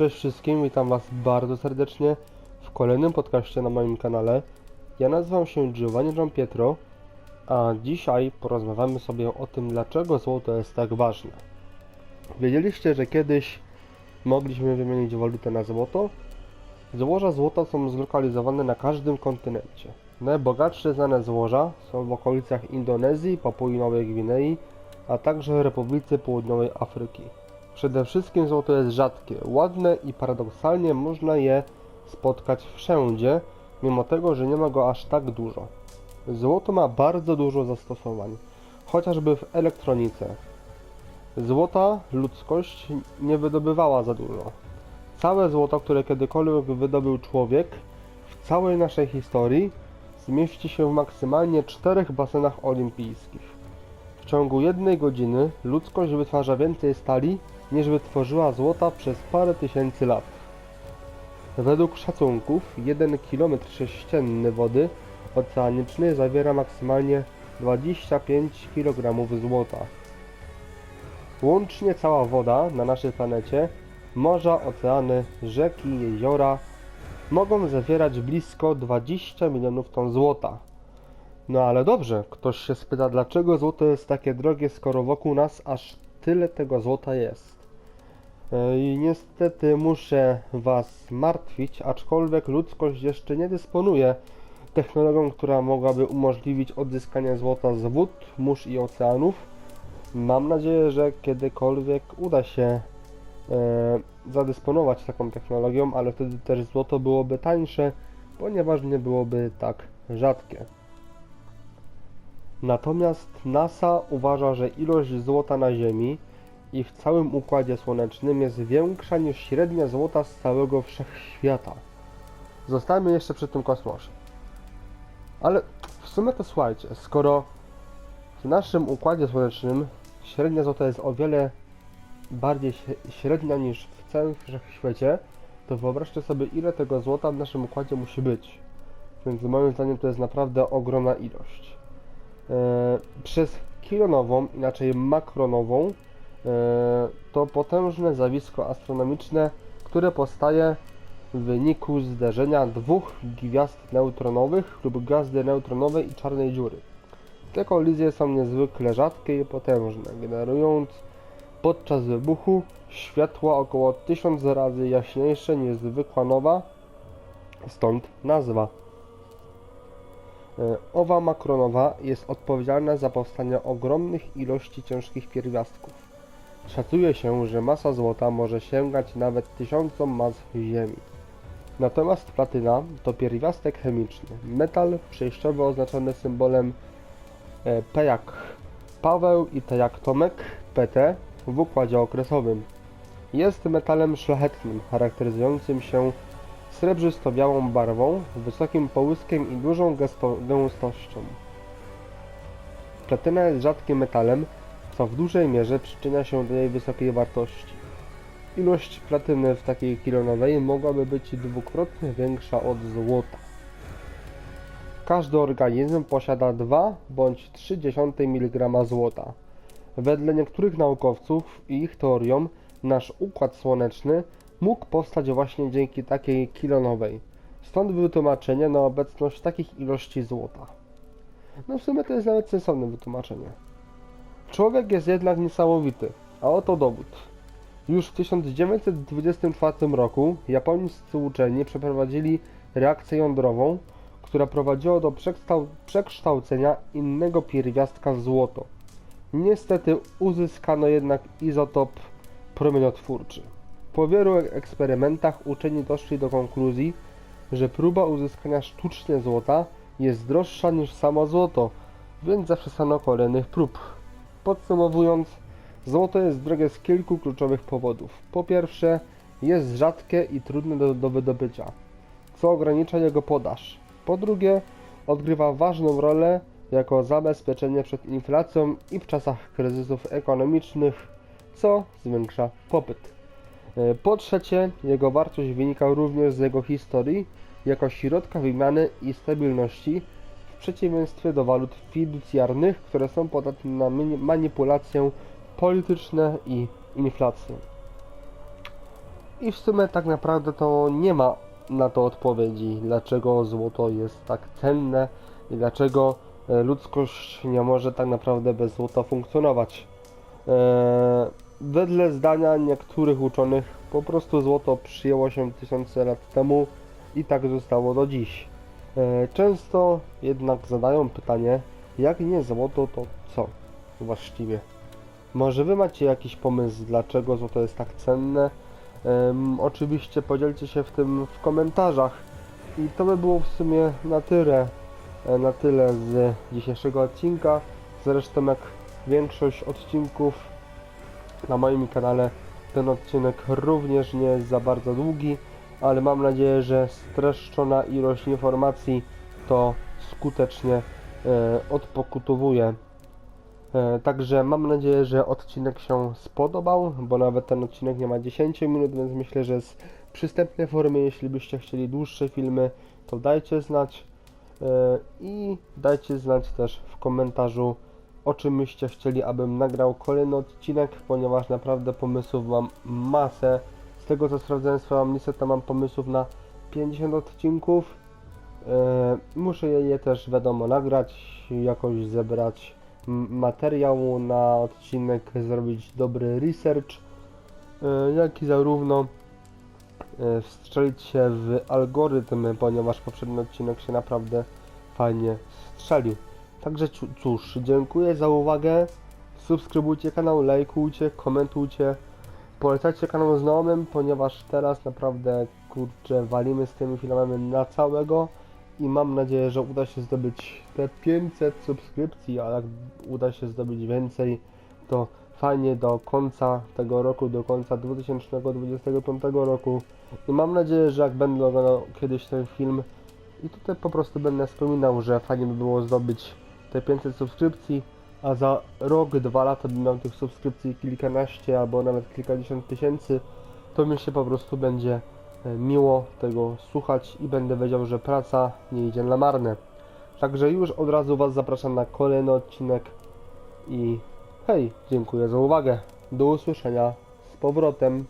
Cześć wszystkim, witam Was bardzo serdecznie w kolejnym podcaście na moim kanale. Ja nazywam się Giovanni Giampietro, a dzisiaj porozmawiamy sobie o tym, dlaczego złoto jest tak ważne. Wiedzieliście, że kiedyś mogliśmy wymienić walutę na złoto? Złoża złota są zlokalizowane na każdym kontynencie. Najbogatsze znane złoża są w okolicach Indonezji, Papui Nowej Gwinei, a także Republice Południowej Afryki. Przede wszystkim złoto jest rzadkie, ładne i paradoksalnie można je spotkać wszędzie, mimo tego, że nie ma go aż tak dużo. Złoto ma bardzo dużo zastosowań, chociażby w elektronice. Złota ludzkość nie wydobywała za dużo. Całe złoto, które kiedykolwiek wydobył człowiek w całej naszej historii zmieści się w maksymalnie czterech basenach olimpijskich. W ciągu jednej godziny ludzkość wytwarza więcej stali niż wytworzyła złota przez parę tysięcy lat. Według szacunków 1 km sześcienny wody oceanicznej zawiera maksymalnie 25 kg złota. Łącznie cała woda na naszej planecie, morza, oceany, rzeki, jeziora mogą zawierać blisko 20 milionów ton złota. No ale dobrze, ktoś się spyta, dlaczego złoto jest takie drogie, skoro wokół nas aż tyle tego złota jest. E, I niestety muszę Was martwić, aczkolwiek ludzkość jeszcze nie dysponuje technologią, która mogłaby umożliwić odzyskanie złota z wód, mórz i oceanów. Mam nadzieję, że kiedykolwiek uda się e, zadysponować taką technologią, ale wtedy też złoto byłoby tańsze, ponieważ nie byłoby tak rzadkie. Natomiast NASA uważa, że ilość złota na Ziemi i w całym Układzie Słonecznym jest większa niż średnia złota z całego wszechświata. Zostańmy jeszcze przy tym kosmosie. Ale w sumie to słuchajcie, skoro w naszym Układzie Słonecznym średnia złota jest o wiele bardziej śre- średnia niż w całym wszechświecie, to wyobraźcie sobie ile tego złota w naszym układzie musi być. Więc moim zdaniem to jest naprawdę ogromna ilość. E, przez kilonową, inaczej makronową, to potężne zjawisko astronomiczne, które powstaje w wyniku zderzenia dwóch gwiazd neutronowych lub gwiazdy neutronowej i czarnej dziury. Te kolizje są niezwykle rzadkie i potężne, generując podczas wybuchu światła około 1000 razy jaśniejsze niż zwykła nowa, stąd nazwa. E, Owa makronowa jest odpowiedzialna za powstanie ogromnych ilości ciężkich pierwiastków. Szacuje się, że masa złota może sięgać nawet tysiącom mas Ziemi. Natomiast platyna to pierwiastek chemiczny, metal przejściowo oznaczony symbolem e, P jak Paweł i T jak Tomek, PT w układzie okresowym. Jest metalem szlachetnym, charakteryzującym się srebrzysto-białą barwą, wysokim połyskiem i dużą gęstością. Platyna jest rzadkim metalem, co w dużej mierze przyczynia się do jej wysokiej wartości. Ilość platyny w takiej kilonowej mogłaby być dwukrotnie większa od złota. Każdy organizm posiada 2 bądź 0,3 mg złota. Wedle niektórych naukowców i ich teoriom nasz układ słoneczny mógł powstać właśnie dzięki takiej kilonowej. Stąd wytłumaczenie na obecność takich ilości złota. No w sumie to jest nawet sensowne wytłumaczenie. Człowiek jest jednak niesamowity, a oto dowód. Już w 1924 roku japońscy uczeni przeprowadzili reakcję jądrową, która prowadziła do przekształ- przekształcenia innego pierwiastka w złoto. Niestety uzyskano jednak izotop promieniotwórczy. Po wielu ek- eksperymentach uczeni doszli do konkluzji, że próba uzyskania sztucznie złota jest droższa niż samo złoto, więc zaprzestano kolejnych prób. Podsumowując, złoto jest drogie z kilku kluczowych powodów. Po pierwsze, jest rzadkie i trudne do, do wydobycia, co ogranicza jego podaż. Po drugie, odgrywa ważną rolę jako zabezpieczenie przed inflacją i w czasach kryzysów ekonomicznych, co zwiększa popyt. E, Po trzecie, jego wartość wynika również z jego historii jako środka wymiany i stabilności przeciwieństwie do walut fiducjarnych, które są podatne na mani- manipulację polityczne i inflację. I w sumie tak naprawdę to nie ma na to odpowiedzi, dlaczego złoto jest tak cenne i dlaczego e, ludzkość nie może tak naprawdę bez złota funkcjonować. E, wedle zdania niektórych uczonych po prostu złoto przyjęło się tysiące lat temu i tak zostało do dziś. E, często jednak zadają pytanie, jak nie złoto, to co właściwie? Może wy macie jakiś pomysł, dlaczego złoto jest tak cenne? Em, oczywiście podzielcie się w tym w komentarzach. I to by było w sumie na tyle, e, na tyle z dzisiejszego odcinka. Zresztą jak większość odcinków na moim kanale, ten odcinek również nie jest za bardzo długi, ale mam nadzieję, że streszczona ilość informacji to skutecznie e, odpokutowuje. E, Także mam nadzieję, że odcinek się spodobał, bo nawet ten odcinek nie ma 10 minut, więc myślę, że jest przystępnej formie. Jeśli byście chcieli dłuższe filmy, to dajcie znać e, i dajcie znać też w komentarzu, o czym byście chcieli, abym nagrał kolejny odcinek, ponieważ naprawdę pomysłów mam masę. Tego co sprawdzałem swoją listę, mam pomysłów na 50 odcinków. E, Muszę je też wiadomo nagrać, jakoś zebrać m- materiał na odcinek, zrobić dobry research, e, jak i zarówno e, wstrzelić się w algorytm, ponieważ poprzedni odcinek się naprawdę fajnie strzelił. Także cóż, dziękuję za uwagę. Subskrybujcie kanał, lajkujcie, komentujcie. Polecajcie kanał znajomym, ponieważ teraz naprawdę kurczę walimy z tymi filmami na całego i mam nadzieję, że uda się zdobyć te 500 subskrypcji, a jak uda się zdobyć więcej, to fajnie do końca tego roku, do końca 2025 roku. I mam nadzieję, że jak będę oglądał kiedyś ten film i tutaj po prostu będę wspominał, że fajnie by było zdobyć te 500 subskrypcji, a za rok, dwa lata bym miał tych subskrypcji kilkanaście albo nawet kilkadziesiąt tysięcy, to mi się po prostu będzie e, miło tego słuchać i będę wiedział, że praca nie idzie na marne. Także już od razu Was zapraszam na kolejny odcinek i hej, dziękuję za uwagę. Do usłyszenia z powrotem.